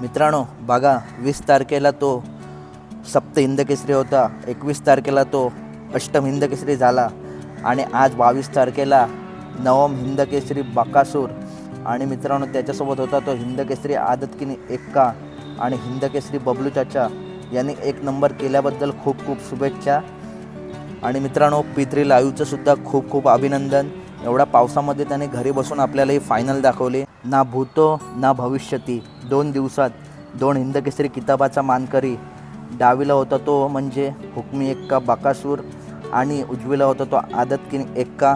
मित्रांनो बघा वीस तारखेला तो सप्त हिंदकेसरी होता एकवीस तारखेला तो अष्टम हिंदकेसरी झाला आणि आज बावीस तारखेला नवम हिंदकेसरी बाकासूर. आणि मित्रांनो त्याच्यासोबत होता तो हिंदकेसरी आदतकिनी एक्का आणि हिंदकेसरी बबलू चाचा. यांनी एक नंबर केल्याबद्दल खूप खूप शुभेच्छा. आणि मित्रांनो पित्री लाईव्हचं सुद्धा खूप खूप अभिनंदन. एवढ्या पावसामध्ये त्याने घरी बसून आपल्याला ही फायनल दाखवली. ना भूतो ना भविष्यती. दोन दिवसात दोन हिंदकेसरी किताबाचा मानकरी डावीला होता तो म्हणजे हुकमी एक्का बाकासूर आणि उजवीला होता तो आदत किन एक्का.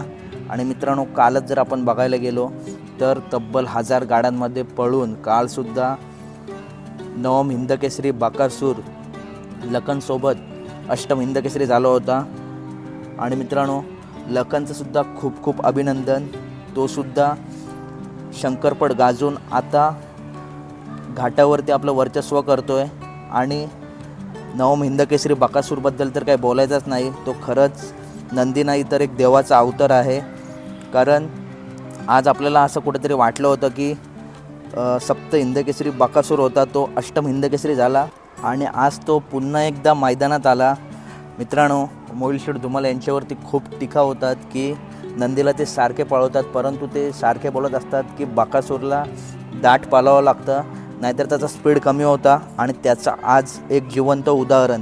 आणि मित्रांनो कालच जर आपण बघायला गेलो तर तब्बल हजार गाड्यांमध्ये पळून कालसुद्धा नवम हिंदकेसरी बाकासूर लखनसोबत अष्टम हिंदकेसरी झाला होता. आणि मित्रांनो लखनचं सुद्धा खूप खूप अभिनंदन. तोसुद्धा शंकरपड गाजून आता घाटावरती आपलं वर्चस्व करतो आहे आणि नवम हिंदकेसरी बकासूरबद्दल तर काही बोलायचंच नाही. तो खरंच नंदी नाही तर एक देवाचा अवतार आहे. कारण आज आपल्याला असं कुठेतरी वाटलं होतं की सप्त हिंदकेसरी बकासूर होता तो अष्टम हिंदकेसरी झाला आणि आज तो पुन्हा एकदा मैदानात आला. मित्रांनो मोहिल धुमाल यांच्यावरती खूप टीका होतात की नंदीला ते सारखे पळवतात परंतु ते सारखे बोलत असतात की बाकासूरला दाट पालावं लागतं. नाहीतर त्याचा स्पीड कमी होता आणि त्याचं आज एक जिवंत उदाहरण.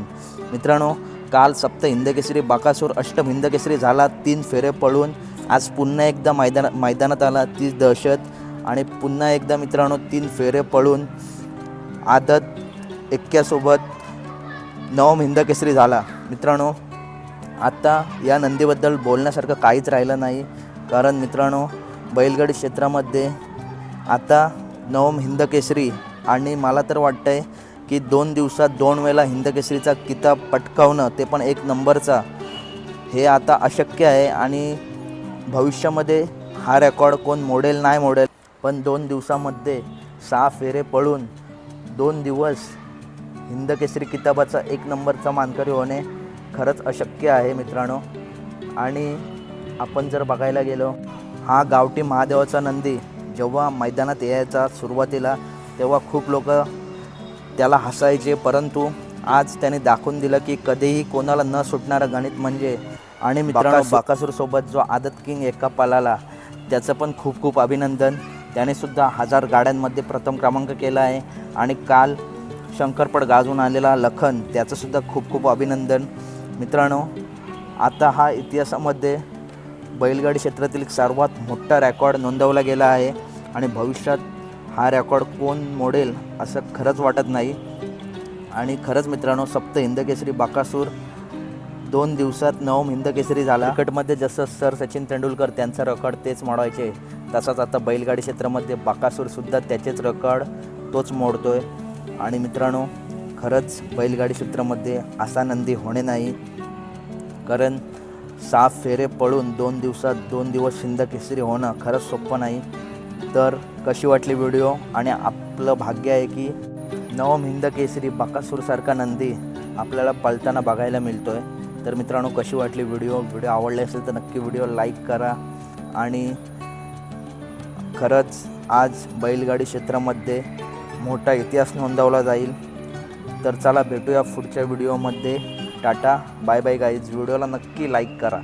मित्रांनो काल सप्त हिंदकेसरी बाकासूर अष्टम हिंदकेसरी झाला तीन फेरे पळून आज पुन्हा एकदा मैदाना मैदानात आला तीच दहशत. आणि पुन्हा एकदा मित्रांनो तीन फेरे पळून आदत एक्क्यासोबत नवम हिंदकेसरी झाला. मित्रांनो आत्ता या नंदीबद्दल बोलण्यासारखं काहीच राहिलं नाही. कारण मित्रांनो बैलगाडी क्षेत्रामध्ये आता नवम हिंदकेसरी आणि मला तर वाटतंय की दोन दिवसात दोन वेळेला हिंदकेसरीचा किताब पटकावणं ते पण एक नंबरचा हे आता अशक्य आहे आणि भविष्यामध्ये हा रेकॉर्ड कोण मोडेल नाही मोडेल पण दोन दिवसामध्ये सहा फेरे पळून दोन दिवस हिंदकेसरी किताबाचा एक नंबरचा मानकरी होणे खरंच अशक्य आहे मित्रांनो. आणि आपण जर बघायला गेलो हा गावठी महादेवाचा नंदी जेव्हा मैदानात यायचा सुरुवातीला तेव्हा खूप लोक त्याला हसायचे परंतु आज त्याने दाखवून दिलं की कधीही कोणाला न सुटणारं गणित म्हणजे आणि मित्रांनो बाकासूरसोबत जो आदत किंग एका पालाला त्याचं पण खूप खूप अभिनंदन. त्याने सुद्धा हजार गाड्यांमध्ये प्रथम क्रमांक केला आहे आणि काल शंकरपट गाजून आलेला लखन त्याचंसुद्धा खूप खूप अभिनंदन. मित्रांनो आता हा इतिहासामध्ये बैलगाडी क्षेत्रातील सर्वात मोठा रेकॉर्ड नोंदवला गेला आहे आणि भविष्यात हा रेकॉर्ड कोण मोडेल असं खरंच वाटत नाही. आणि खरंच मित्रांनो सप्त हिंदकेसरी बाकासूर दोन दिवसात नवम हिंदकेसरी झाला. क्रिकेटमध्ये जसं सर सचिन तेंडुलकर त्यांचा रेकॉर्ड तेच मोडायचे तसाच आता बैलगाडी क्षेत्रामध्ये बाकासूरसुद्धा त्याचेच रेकॉर्ड तोच मोडतोय. आणि मित्रांनो खरंच बैलगाडी क्षेत्रामध्ये असा नंदी होणे नाही. कारण सात फेरे पळून दोन दिवसात दोन दिवस हिंद केसरी होणं खरंच सोपं नाही. तर कशी वाटली व्हिडिओ आणि आपलं भाग्य आहे की नवम हिंद केसरी बकासूरसारखा नंदी आपल्याला पळताना बघायला मिळतो आहे तर मित्रांनो कशी वाटली व्हिडिओ व्हिडिओ आवडले असेल तर नक्की व्हिडिओ लाईक करा. आणि खरंच आज बैलगाडी क्षेत्रामध्ये मोठा इतिहास नोंदवला जाईल. तर चला भेटूया पुढच्या व्हिडिओमध्ये टाटा बाय बाय गाईज व्हिडिओला नक्की लाईक करा.